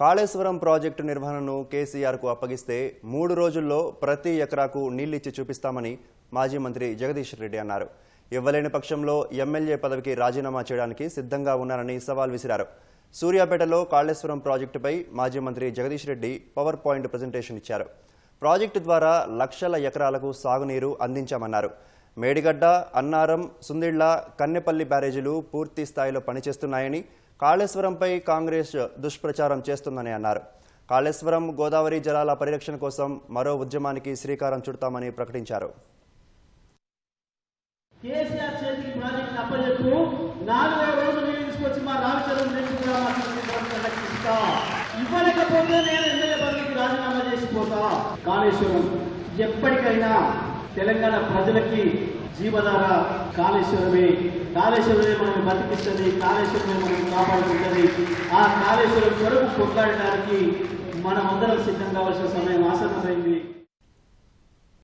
Kaleshwaram project నిర్వహణను కేసీఆర్కు అప్పగిస్తే మూడు రోజుల్లో ప్రతి ఎకరాకు నీళ్ళిచ్చి చూపిస్తామని మాజీ మంత్రి జగదీష్ రెడ్డి అన్నారు. ఇవ్వలేని పక్షంలో ఎమ్మెల్యే పదవికి రాజీనామా చేయడానికి సిద్ధంగా ఉన్నారని సవాల్ విసిరారు. సూర్యాపేటలో కాళేశ్వరం ప్రాజెక్టుపై మాజీ మంత్రి Jagadish Reddy power point presentation ఇచ్చారు. ప్రాజెక్టు ద్వారా లక్షల ఎకరాలకు సాగునీరు అందించామన్నారు. మేడిగడ్డ అన్నారం సుందిళ్ళ కన్నెపల్లి బ్యారేజీలు పూర్తి స్థాయిలో పనిచేస్తున్నాయని కాళేశ్వరంపై కాంగ్రెస్ దుష్ప్రచారం చేస్తుందని అన్నారు. కాళేశ్వరం గోదావరి జలాల పరిరక్షణ కోసం మరో ఉద్యమానికి శ్రీకారం చుడతామని ప్రకటించారు. కేసీఆర్ చేతికి ప్రాజెక్ట్ అప్పచెప్పు నాలుగో రోజు నీళ్ళు తీసుకొచ్చి మా రామచంద్రం ఇవ్వలేకపోతే నేను ఎమ్మెల్యే పదవికి రాజీనామా చేసిపోతా కాళేశ్వరం ఎప్పటికైనా తెలంగాణ ప్రజలకి జీవనార? కాళేశ్వరమే. కాళేశ్వరమే మనం బతికిస్తుంది. కాళేశ్వరమే మనం కాపాడుకుంటుంది. ఆ కాళేశ్వరం కొరకు కొట్లాడడానికి మనం అందరం సిద్ధం కావాల్సిన సమయం ఆసన్నమైంది.